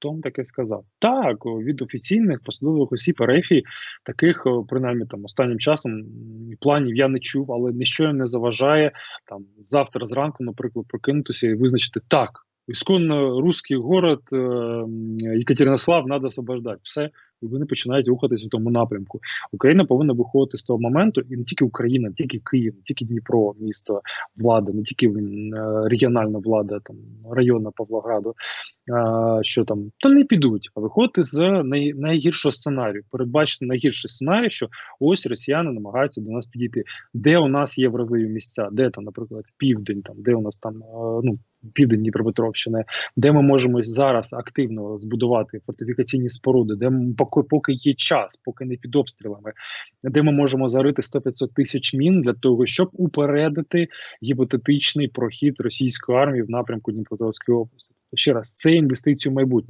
Хто вам таке сказав? Так, від офіційних посадових осіб РФ, таких, принаймні там останнім часом планів я не чув, але ніщо їм не заважає там завтра зранку, наприклад, прокинутися і визначити так. Ісконно русський город е, м, Єкатеринослав треба освобождати. Все, і вони починають рухатись в тому напрямку. Україна повинна виходити з того моменту, і не тільки Україна, не тільки Київ, не тільки Дніпро, місто влада, не тільки е, регіональна влада, там районна Павлограду, що там? Та не підуть, а виходити з най, найгіршого сценарію, передбачити найгірший сценарій, що ось росіяни намагаються до нас підійти. Де у нас є вразливі місця, де там, наприклад, південь, там? Де у нас там ну південь Дніпропетровщини, де ми можемо зараз активно збудувати фортифікаційні споруди, де поки, поки є час, поки не під обстрілами, де ми можемо зарити 100-500 тисяч мін для того, щоб упередити гіпотетичний прохід російської армії в напрямку Дніпропетровської області. Ще раз, це інвестиції в майбутнє.